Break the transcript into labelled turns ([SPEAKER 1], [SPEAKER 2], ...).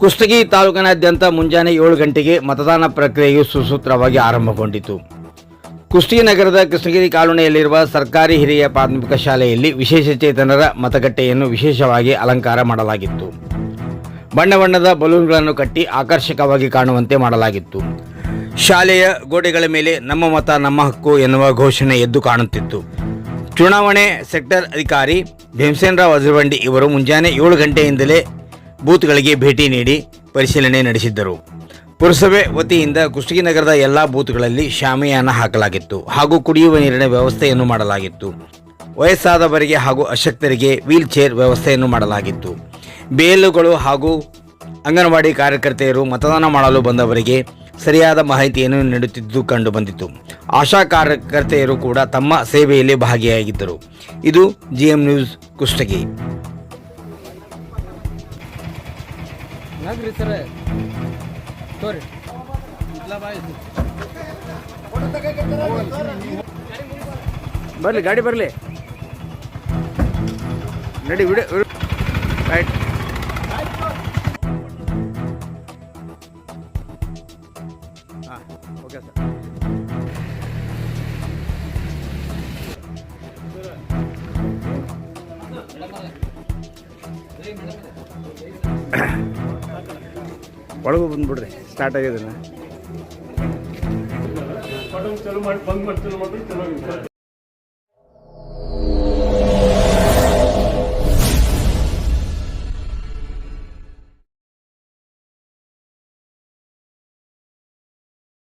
[SPEAKER 1] ಕುಷ್ಟಗಿ ತಾಲೂಕಿನಾದ್ಯಂತ ಮುಂಜಾನೆ ಏಳು ಗಂಟೆಗೆ ಮತದಾನ ಪ್ರಕ್ರಿಯೆಯು ಸುಸೂತ್ರವಾಗಿ ಆರಂಭಗೊಂಡಿತು. ಕುಷ್ಟಗಿ ನಗರದ ಕೃಷ್ಣಗಿರಿ ಕಾಲೋನಿಯಲ್ಲಿರುವ ಸರ್ಕಾರಿ ಹಿರಿಯ ಪ್ರಾಥಮಿಕ ಶಾಲೆಯಲ್ಲಿ ವಿಶೇಷ ಚೇತನರ ಮತಗಟ್ಟೆಯನ್ನು ವಿಶೇಷವಾಗಿ ಅಲಂಕಾರ ಮಾಡಲಾಗಿತ್ತು. ಬಣ್ಣ ಬಣ್ಣದ ಬಲೂನ್ಗಳನ್ನು ಕಟ್ಟಿ ಆಕರ್ಷಕವಾಗಿ ಕಾಣುವಂತೆ ಮಾಡಲಾಗಿತ್ತು. ಶಾಲೆಯ ಗೋಡೆಗಳ ಮೇಲೆ ನಮ್ಮ ಮತ, ನಮ್ಮ ಹಕ್ಕು ಎನ್ನುವ ಘೋಷಣೆ ಎದ್ದು ಕಾಣುತ್ತಿತ್ತು. ಚುನಾವಣೆ ಸೆಕ್ಟರ್ ಅಧಿಕಾರಿ ಭೀಮಸೇನರಾವ್ ಅಜರ್ವಂಡಿ ಇವರು ಮುಂಜಾನೆ ಏಳು ಗಂಟೆಯಿಂದಲೇ ಬೂತ್ಗಳಿಗೆ ಭೇಟಿ ನೀಡಿ ಪರಿಶೀಲನೆ ನಡೆಸಿದ್ದರು. ಪುರಸಭೆ ವತಿಯಿಂದ ಕುಷ್ಟಗಿ ನಗರದ ಎಲ್ಲ ಬೂತ್ಗಳಲ್ಲಿ ಶಾಮಿಯಾನ ಹಾಕಲಾಗಿತ್ತು ಹಾಗೂ ಕುಡಿಯುವ ನೀರಿನ ವ್ಯವಸ್ಥೆಯನ್ನು ಮಾಡಲಾಗಿತ್ತು. ವಯಸ್ಸಾದವರಿಗೆ ಹಾಗೂ ಅಶಕ್ತರಿಗೆ ವೀಲ್ ಚೇರ್ ವ್ಯವಸ್ಥೆಯನ್ನು ಮಾಡಲಾಗಿತ್ತು. ಬೇಲುಗಳು ಹಾಗೂ ಅಂಗನವಾಡಿ ಕಾರ್ಯಕರ್ತೆಯರು ಮತದಾನ ಮಾಡಲು ಬಂದವರಿಗೆ ಸರಿಯಾದ ಮಾಹಿತಿಯನ್ನು ನೀಡುತ್ತಿದ್ದು ಕಂಡುಬಂದಿತು. ಆಶಾ ಕಾರ್ಯಕರ್ತೆಯರು ಕೂಡ ತಮ್ಮ ಸೇವೆಯಲ್ಲಿ ಭಾಗಿಯಾಗಿದ್ದರು. ಇದು ಜಿಎಂ ನ್ಯೂಸ್ ಕುಷ್ಟಗಿ.
[SPEAKER 2] ಯಾಕ್ರಿ ಸರ ತೋರಿ.
[SPEAKER 1] ಬರಲಿ ಗಾಡಿ ಬರಲಿ. ನಡಿ ವಿಡಿಯೋ ರೈಟ್ ಹಾಂ ಓಕೆ ಸರ್. ಒಳಗೂ ಬಂದ್ಬಿಡ್ರಿ ಸ್ಟಾರ್ಟ್ ಆಗಿದೆ.